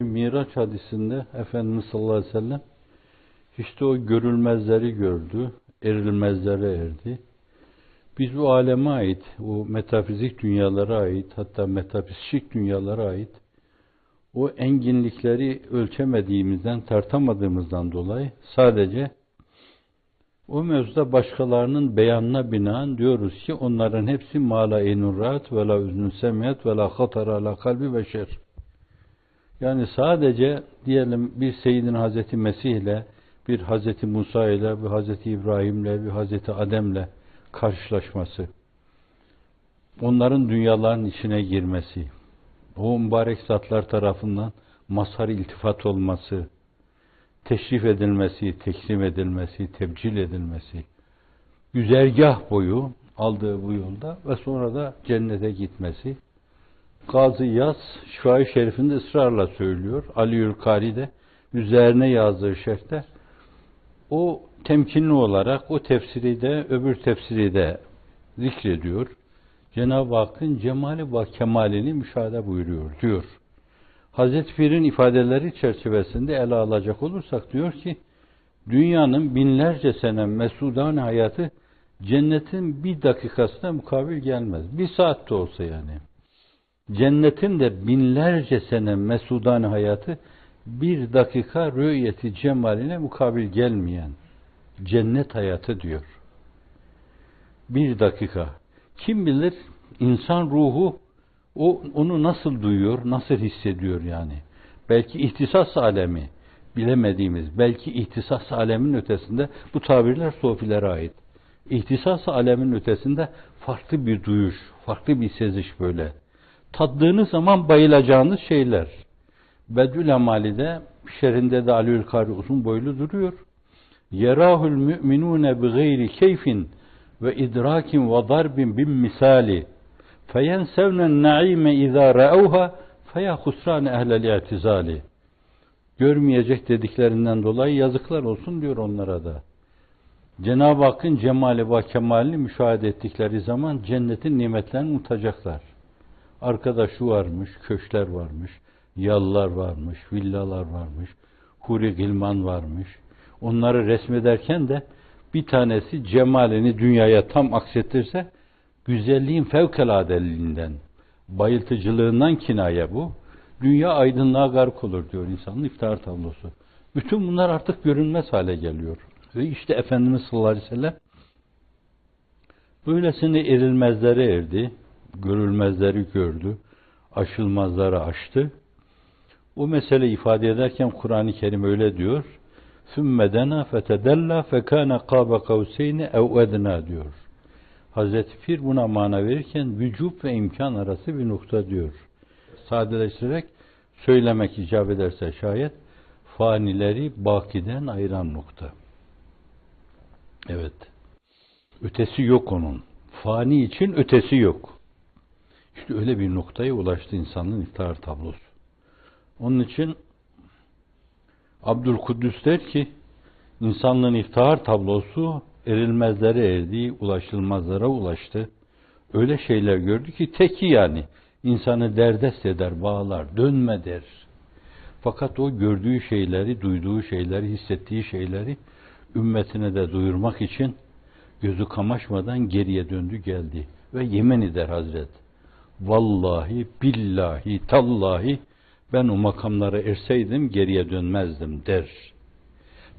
Miraç hadisinde Efendimiz sallallahu aleyhi ve sellem işte o görülmezleri gördü, erilmezlere erdi. Biz bu aleme ait, o metafizik dünyalara ait, hatta metafizik dünyalara ait o enginlikleri ölçemediğimizden, tartamadığımızdan dolayı sadece o mevzuda başkalarının beyanına binaen diyoruz ki onların hepsi mala inurrat ve la üznün semiyet ve la hatara la kalbi beşer. Yani sadece diyelim bir Seyyidin Hazreti Mesih ile bir Hazreti Musa ile bir Hazreti İbrahim ile bir Hazreti Adem'le karşılaşması, onların dünyaların içine girmesi, o mübarek zatlar tarafından mazhar iltifat olması, teşrif edilmesi, teksim edilmesi, tebcil edilmesi, güzergah boyu aldığı bu yolda ve sonra da cennete gitmesi. Gazi Yaz Şifa-i Şerif'inde ısrarla söylüyor. Ali Ülkari de üzerine yazdığı şerhte o temkinli olarak o tefsiri de öbür tefsiri de zikrediyor. Cenab-ı Hakk'ın cemali ve kemalini müşahede buyuruyor diyor. Hazreti Pir'in ifadeleri çerçevesinde ele alacak olursak diyor ki dünyanın binlerce sene mesudan hayatı cennetin bir dakikasına mukabil gelmez. Bir saatte olsa yani. Cennetin de binlerce sene mesudan hayatı bir dakika rüyeti cemaline mukabil gelmeyen cennet hayatı diyor. Bir dakika. Kim bilir insan ruhu o onu nasıl duyuyor, nasıl hissediyor yani? Belki ihtisas alemi bilemediğimiz, belki ihtisas alemin ötesinde bu tabirler sofilere ait. İhtisas alemin ötesinde farklı bir duyuş, farklı bir seziş böyle tattığınız zaman bayılacağınız şeyler. Bedül Emali'de şerinde de Aliül Kari uzun boylu duruyor. Yerahul müminune bi gayri keyfin ve idrakin ve darbin bin misali feyensevnen naime izâ ra'uha feya husrâne ehlel i'tizali görmeyecek dediklerinden dolayı yazıklar olsun diyor onlara da. Cenab-ı Hakk'ın cemali ve kemalini müşahede ettikleri zaman cennetin nimetlerini unutacaklar. Arkada şu varmış, köşkler varmış, yallar varmış, villalar varmış, huri gilman varmış. Onları resmederken de bir tanesi cemalini dünyaya tam aksettirse güzelliğin fevkaladeliğinden, bayıltıcılığından kinaye bu. Dünya aydınlığa gark olur diyor insanın iftihar tablosu. Bütün bunlar artık görünmez hale geliyor. Ve işte Efendimiz sallallahu aleyhi ve sellem böylesine erilmezlere erdi, görülmezleri gördü, aşılmazları aştı. O mesele ifade ederken Kur'an-ı Kerim öyle diyor. ثُمَّ دَنَا فَتَدَلَّا فَكَانَ قَابَ قَوْسَيْنِ اَوْ اَدْنَا diyor. Hazreti Pir buna mana verirken vücub ve imkan arası bir nokta diyor. Sadeleştirerek söylemek icap ederse şayet fanileri bakiden ayıran nokta. Evet. Ötesi yok onun. Fani için ötesi yok. İşte öyle bir noktaya ulaştı insanın iftihar tablosu. Onun için Abdülkuddüs der ki insanlığın iftihar tablosu erilmezlere erdi, ulaşılmazlara ulaştı. Öyle şeyler gördü ki teki yani insanı derdest eder, bağlar, dönme der. Fakat o gördüğü şeyleri, duyduğu şeyleri, hissettiği şeyleri ümmetine de duyurmak için gözü kamaşmadan geriye döndü geldi. Ve yemin eder Hazret. Vallahi, billahi, tallahi ben o makamlara erseydim geriye dönmezdim der.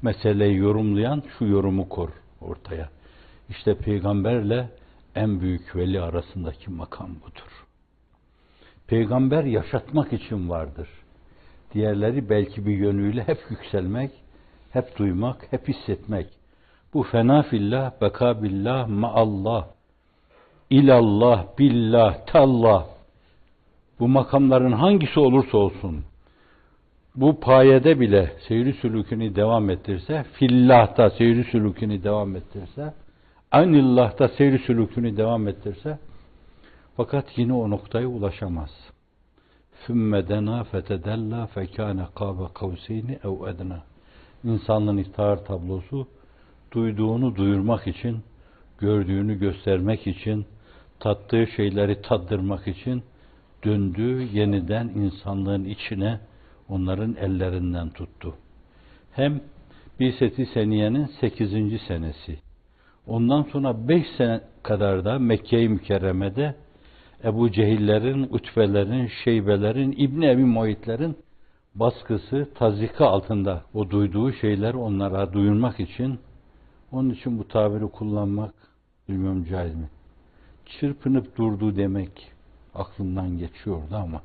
Meseleyi yorumlayan şu yorumu kor ortaya. İşte peygamberle en büyük veli arasındaki makam budur. Peygamber yaşatmak için vardır. Diğerleri belki bir yönüyle hep yükselmek, hep duymak, hep hissetmek. Bu fena fillah, beka billah, maallah, ilallah, billah, tallah. Bu makamların hangisi olursa olsun, bu payede bile seyri sülükünü devam ettirse, fillahta seyri sülükünü devam ettirse, anillahta seyri sülükünü devam ettirse, fakat yine o noktaya ulaşamaz. ثُمَّ دَنَا فَتَدَلَّا فَكَانَ قَابَ قَوْسَيْنِ اَوْ اَدْنَا İnsanlığın iftihar tablosu, duyduğunu duyurmak için, gördüğünü göstermek için, tattığı şeyleri tattırmak için döndü yeniden insanlığın içine, Onların ellerinden tuttu. Hem Bilseti Seniye'nin 8. senesi. Ondan sonra 5 sene kadar da Mekke-i Mükerreme'de Ebu Cehillerin, Utbelerin, Şeybelerin, İbni Ebi Muayitlerin baskısı, tazika altında o duyduğu şeyler onlara duyurmak için onun için bu tabiri kullanmak bilmiyorum caiz mi? Çırpınıp durdu demek aklımdan geçiyordu ama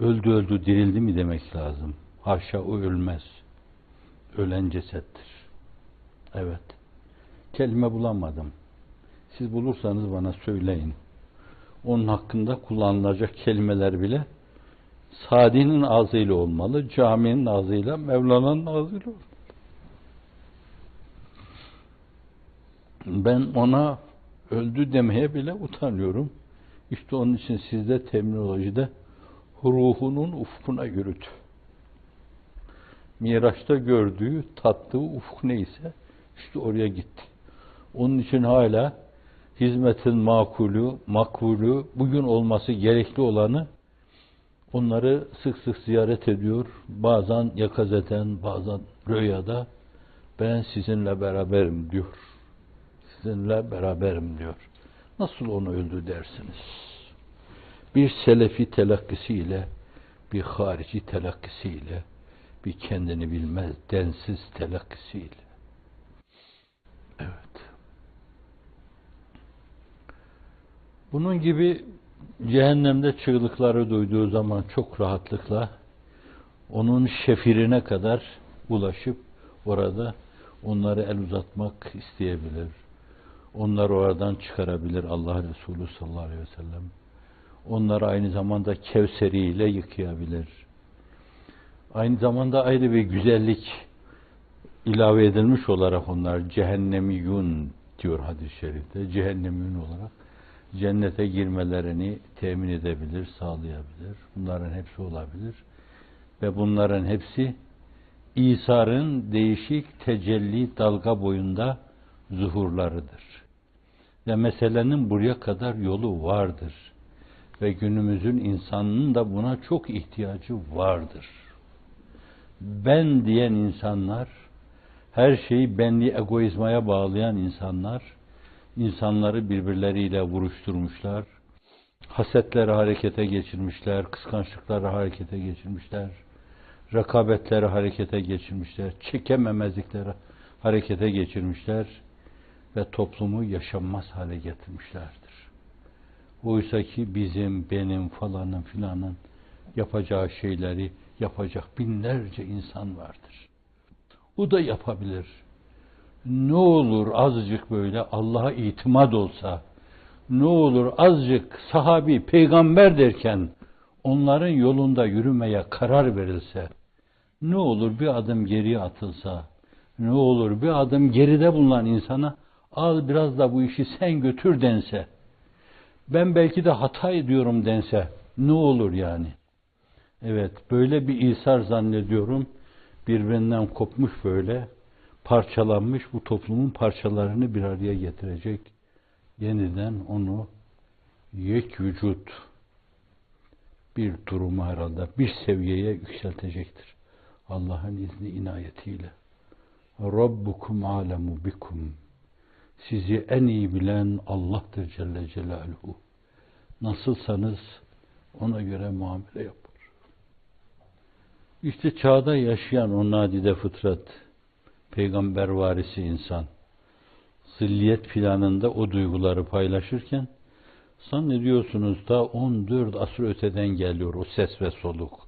öldü öldü dirildi mi demek lazım. Haşa o ölmez. Ölen cesettir. Evet. Kelime bulamadım. Siz bulursanız bana söyleyin. Onun hakkında kullanılacak kelimeler bile Sadi'nin ağzıyla olmalı, caminin ağzıyla, Mevlana'nın ağzıyla olmalı. Ben ona öldü demeye bile utanıyorum. İşte onun için sizde terminolojide ruhunun ufkuna yürüdü. Miraç'ta gördüğü, tattığı ufuk neyse işte oraya gitti. Onun için hala hizmetin makulü, makbulü, bugün olması gerekli olanı onları sık sık ziyaret ediyor. Bazen yakazeten, bazen rüyada ben sizinle beraberim diyor. Sizinle beraberim diyor. Nasıl onu öldü dersiniz? Bir selefi telakkisiyle, bir harici telakkisiyle, bir kendini bilmez densiz telakkisiyle. Evet. Bunun gibi cehennemde çığlıkları duyduğu zaman çok rahatlıkla onun şefirine kadar ulaşıp orada onları el uzatmak isteyebilir. Onları oradan çıkarabilir Allah Resulü sallallahu aleyhi ve sellem. Onları aynı zamanda kevseriyle yıkayabilir. Aynı zamanda ayrı bir güzellik ilave edilmiş olarak onlar cehennemiyun diyor hadis-i şerifte. Cehennemiyun olarak cennete girmelerini temin edebilir, sağlayabilir. Bunların hepsi olabilir. Ve bunların hepsi İsa'nın değişik tecelli dalga boyunda zuhurlarıdır. Ve meselenin buraya kadar yolu vardır. Ve günümüzün insanının da buna çok ihtiyacı vardır. Ben diyen insanlar, her şeyi benli egoizmaya bağlayan insanlar, insanları birbirleriyle vuruşturmuşlar, hasetleri harekete geçirmişler, kıskançlıkları harekete geçirmişler, rekabetleri harekete geçirmişler, çekememezlikleri harekete geçirmişler ve toplumu yaşanmaz hale getirmişlerdir. Oysa ki bizim, benim, falanın filanın yapacağı şeyleri yapacak binlerce insan vardır. O da yapabilir. Ne olur azıcık böyle Allah'a itimat olsa, ne olur azıcık sahabi, peygamber derken onların yolunda yürümeye karar verilse, ne olur bir adım geriye atılsa, ne olur bir adım geride bulunan insana al biraz da bu işi sen götür dense, ben belki de hata ediyorum dense, ne olur yani? Evet, böyle bir İsar zannediyorum, birbirinden kopmuş böyle, parçalanmış bu toplumun parçalarını bir araya getirecek, yeniden onu yek vücut bir durumu herhalde bir seviyeye yükseltecektir. Allah'ın izni inayetiyle. Rabbukum alemu bikum. Sizi en iyi bilen Allah'tır Celle Celaluhu. Nasılsanız ona göre muamele yapar. İşte çağda yaşayan o nadide fıtrat, peygamber varisi insan, zilliyet planında o duyguları paylaşırken, zannediyorsunuz da 14 asır öteden geliyor o ses ve soluk.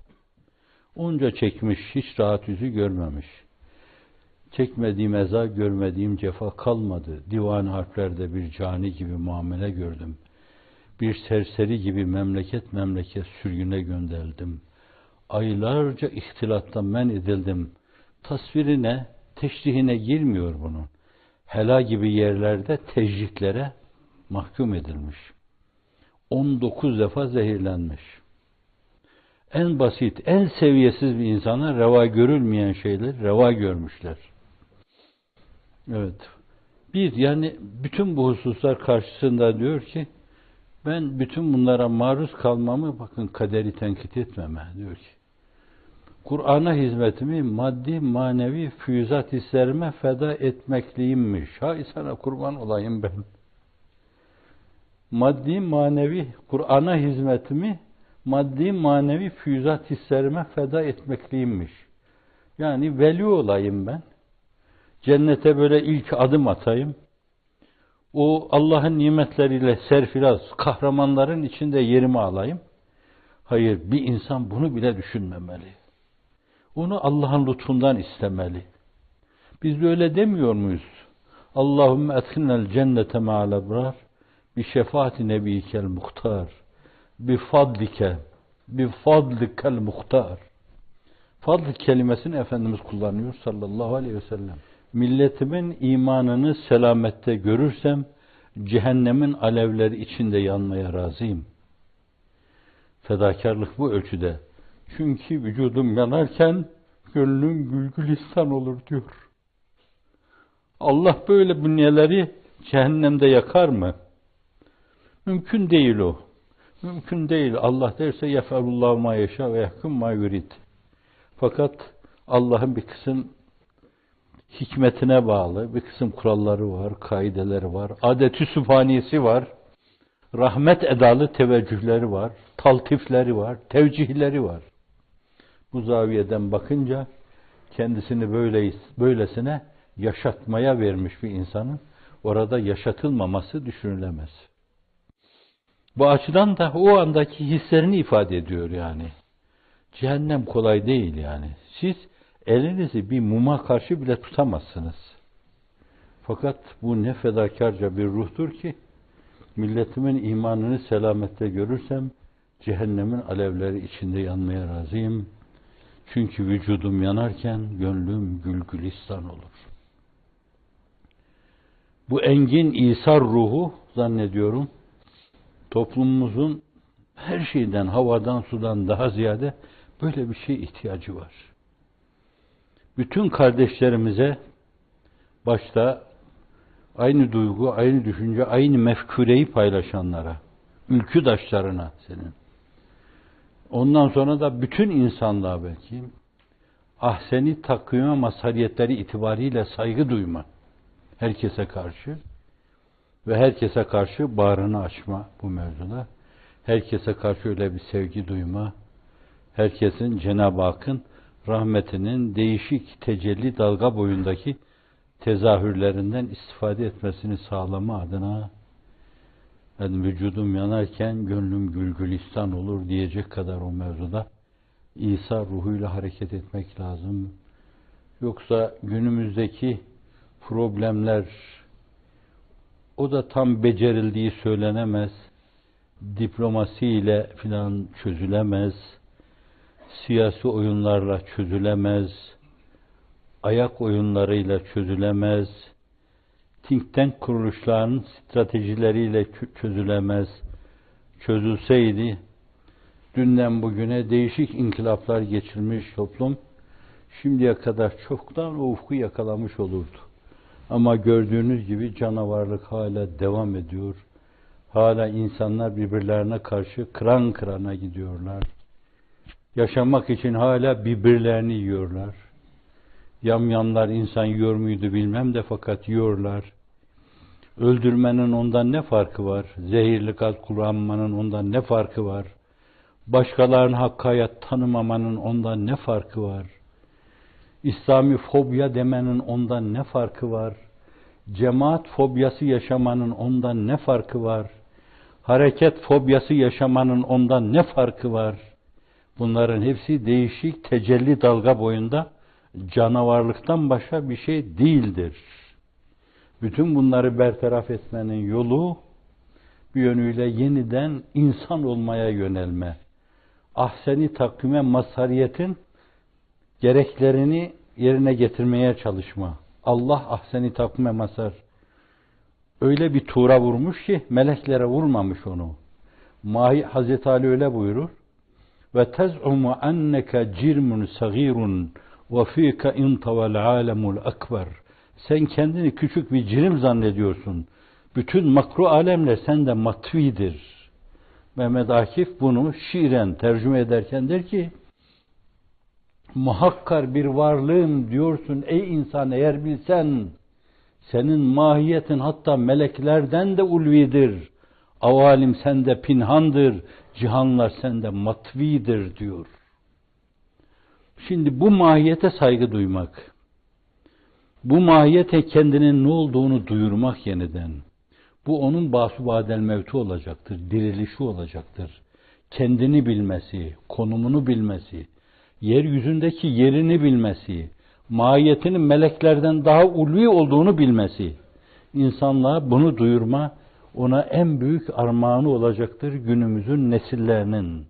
Onca çekmiş, hiç rahat yüzü görmemiş. Çekmediğim eza, görmediğim cefa kalmadı. Divan harflerde bir cani gibi muamele gördüm. Bir serseri gibi memleket memleket sürgüne gönderildim. Aylarca ihtilattan men edildim. Tasvirine, teşrihine girmiyor bunun. Hela gibi yerlerde tecritlere mahkum edilmiş. 19 defa zehirlenmiş en basit, en seviyesiz bir insana reva görülmeyen şeyler reva görmüşler. Evet. Bir, yani bütün bu hususlar karşısında diyor ki, ben bütün bunlara maruz kalmamı bakın kaderi tenkit etmeme diyor ki. Kur'an'a hizmetimi maddi manevi füyüzat hislerime feda etmekliyimmiş. Hay sana kurban olayım ben. Maddi manevi Kur'an'a hizmetimi maddi manevi füyüzat hislerime feda etmekliyimmiş. Yani veli olayım ben. Cennete böyle ilk adım atayım. O Allah'ın nimetleriyle serfiraz, kahramanların içinde yerimi alayım. Hayır, bir insan bunu bile düşünmemeli. Onu Allah'ın lütfundan istemeli. Biz böyle demiyor muyuz? Allahümme etkinel cennete ma'al ebrar bi şefaati nebiyikel muhtar bi fadlike bi fadlikel muhtar Fadl kelimesini Efendimiz kullanıyor sallallahu aleyhi ve sellem. Milletimin imanını selamette görürsem cehennemin alevleri içinde yanmaya razıyım. Fedakarlık bu ölçüde. Çünkü vücudum yanarken gönlüm gülgülistan olur diyor. Allah böyle bünyeleri cehennemde yakar mı? Mümkün değil o. Mümkün değil. Allah derse yeferullah ma yaşa ve yakın ma yurid. Fakat Allah'ın bir kısım hikmetine bağlı, bir kısım kuralları var, kaideleri var, adeti sübhaniyesi var, rahmet edalı teveccühleri var, taltifleri var, tevcihleri var. Bu zaviyeden bakınca kendisini böyle, böylesine yaşatmaya vermiş bir insanın orada yaşatılmaması düşünülemez. Bu açıdan da o andaki hislerini ifade ediyor yani. Cehennem kolay değil yani. Siz elinizi bir muma karşı bile tutamazsınız. Fakat bu ne fedakarca bir ruhtur ki milletimin imanını selamette görürsem cehennemin alevleri içinde yanmaya razıyım. Çünkü vücudum yanarken gönlüm gülgülistan olur. Bu engin İsa ruhu zannediyorum toplumumuzun her şeyden, havadan, sudan daha ziyade böyle bir şey ihtiyacı var. Bütün kardeşlerimize başta aynı duygu, aynı düşünce, aynı mefkureyi paylaşanlara, ülküdaşlarına senin. Ondan sonra da bütün insanlığa belki ahseni takvime mazhariyetleri itibariyle saygı duyma herkese karşı ve herkese karşı bağrını açma bu mevzuda. Herkese karşı öyle bir sevgi duyma, herkesin Cenab-ı Hakk'ın rahmetinin değişik tecelli dalga boyundaki tezahürlerinden istifade etmesini sağlama adına yani vücudum yanarken gönlüm gülgülistan olur diyecek kadar o mevzuda İsa ruhuyla hareket etmek lazım. Yoksa günümüzdeki problemler o da tam becerildiği söylenemez. Diplomasiyle filan çözülemez. Siyasi oyunlarla çözülemez. Ayak oyunlarıyla çözülemez. Think tank kuruluşlarının stratejileriyle çözülemez. Çözülseydi dünden bugüne değişik inkılaplar geçirmiş toplum şimdiye kadar çoktan o ufku yakalamış olurdu. Ama gördüğünüz gibi canavarlık hala devam ediyor. Hala insanlar birbirlerine karşı kıran kırana gidiyorlar. Yaşamak için hala birbirlerini yiyorlar. Yamyamlar insan yiyor muydu bilmem de fakat yiyorlar. Öldürmenin ondan ne farkı var? Zehirli gaz kullanmanın ondan ne farkı var? Başkalarının hakkı hayat tanımamanın ondan ne farkı var? İslami fobya demenin ondan ne farkı var? Cemaat fobyası yaşamanın ondan ne farkı var? Hareket fobyası yaşamanın ondan ne farkı var? Bunların hepsi değişik tecelli dalga boyunda canavarlıktan başka bir şey değildir. Bütün bunları bertaraf etmenin yolu bir yönüyle yeniden insan olmaya yönelme. Ahseni takvime mazhariyetin gereklerini yerine getirmeye çalışma. Allah ahseni takvime masar. Öyle bir tura vurmuş ki meleklere vurmamış onu. Mahi Hazreti Ali öyle buyurur. Ve tez'umu enneke cirmun sagirun ve fîke intavel alemul ekber. Sen kendini küçük bir cirim zannediyorsun. Bütün makru alemler sende matvidir. Mehmet Akif bunu şiiren tercüme ederken der ki muhakkar bir varlığım diyorsun ey insan eğer bilsen senin mahiyetin hatta meleklerden de ulvidir. Avalim sende pinhandır, cihanlar sende matvidir diyor. Şimdi bu mahiyete saygı duymak, bu mahiyete kendinin ne olduğunu duyurmak yeniden, bu onun basubadel mevtu olacaktır, dirilişi olacaktır. Kendini bilmesi, konumunu bilmesi, yeryüzündeki yerini bilmesi, mahiyetinin meleklerden daha ulvi olduğunu bilmesi, insanlığa bunu duyurma, ona en büyük armağanı olacaktır günümüzün nesillerinin.